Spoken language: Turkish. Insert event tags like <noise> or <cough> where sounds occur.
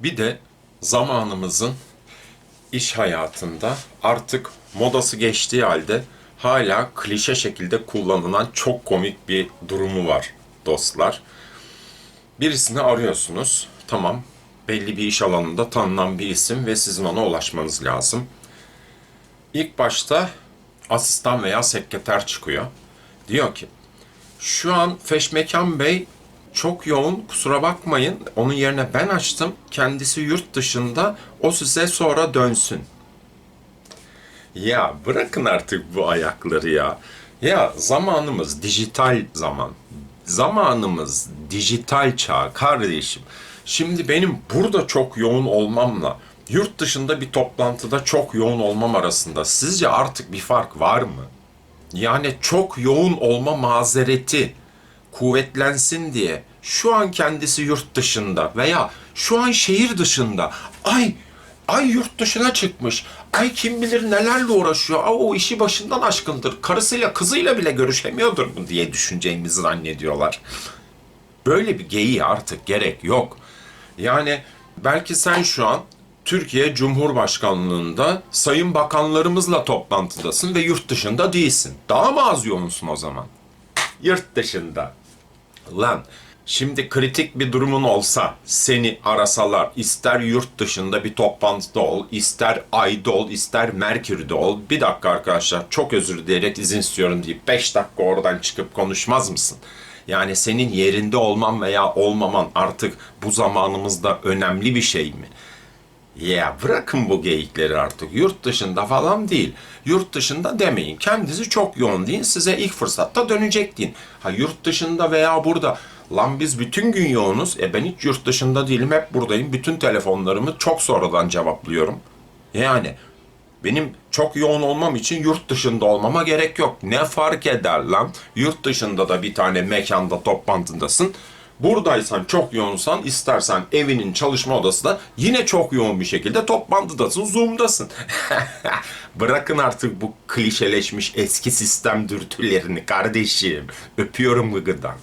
Bir de zamanımızın iş hayatında artık modası geçtiği halde hala klişe şekilde kullanılan çok komik bir durumu var dostlar. Birisini arıyorsunuz. Tamam. Belli bir iş alanında tanınan bir isim ve sizin ona ulaşmanız lazım. İlk başta asistan veya sekreter çıkıyor. Diyor ki şu an Feşmekan Bey çok yoğun kusura bakmayın. Onun yerine ben açtım. Kendisi yurt dışında. O size sonra dönsün. Ya bırakın artık bu ayakları ya. Ya zamanımız dijital zaman. Zamanımız dijital çağ kardeşim. Şimdi benim burada çok yoğun olmamla yurt dışında bir toplantıda çok yoğun olmam arasında sizce artık bir fark var mı? Yani çok yoğun olma mazereti kuvvetlensin diye şu an kendisi yurt dışında veya şu an şehir dışında ay ay yurt dışına çıkmış ay kim bilir nelerle uğraşıyor Aa, o işi başından aşkındır karısıyla kızıyla bile görüşemiyordur mu diye düşüneceğimizi zannediyorlar. Böyle bir geyiğe artık gerek yok. Yani belki sen şu an Türkiye Cumhurbaşkanlığında sayın bakanlarımızla toplantıdasın ve yurt dışında değilsin. Daha mı az yoğunsun o zaman? Yurt dışında. Lan şimdi kritik bir durumun olsa seni arasalar ister yurt dışında bir toplantıda ol, ister ayda ol, ister Merkür'de ol. Bir dakika arkadaşlar çok özür dileyerek izin istiyorum deyip 5 dakika oradan çıkıp konuşmaz mısın? Yani senin yerinde olman veya olmaman artık bu zamanımızda önemli bir şey mi? Ya bırakın bu geyikleri artık. Yurt dışında falan değil. Yurt dışında demeyin. Kendinizi çok yoğun deyin. Size ilk fırsatta dönecek deyin. Ha yurt dışında veya burada. Lan biz bütün gün yoğunuz. E ben hiç yurt dışında değilim. Hep buradayım. Bütün telefonlarımı çok sonradan cevaplıyorum. Yani benim çok yoğun olmam için yurt dışında olmama gerek yok. Ne fark eder lan? Yurt dışında da bir tane mekanda toplantıdasın. Buradaysan çok yoğunsan istersen evinin çalışma odası da yine çok yoğun bir şekilde toplantıdasın, Zoom'dasın. <laughs> Bırakın artık bu klişeleşmiş eski sistem dürtülerini kardeşim. Öpüyorum gıgıdan.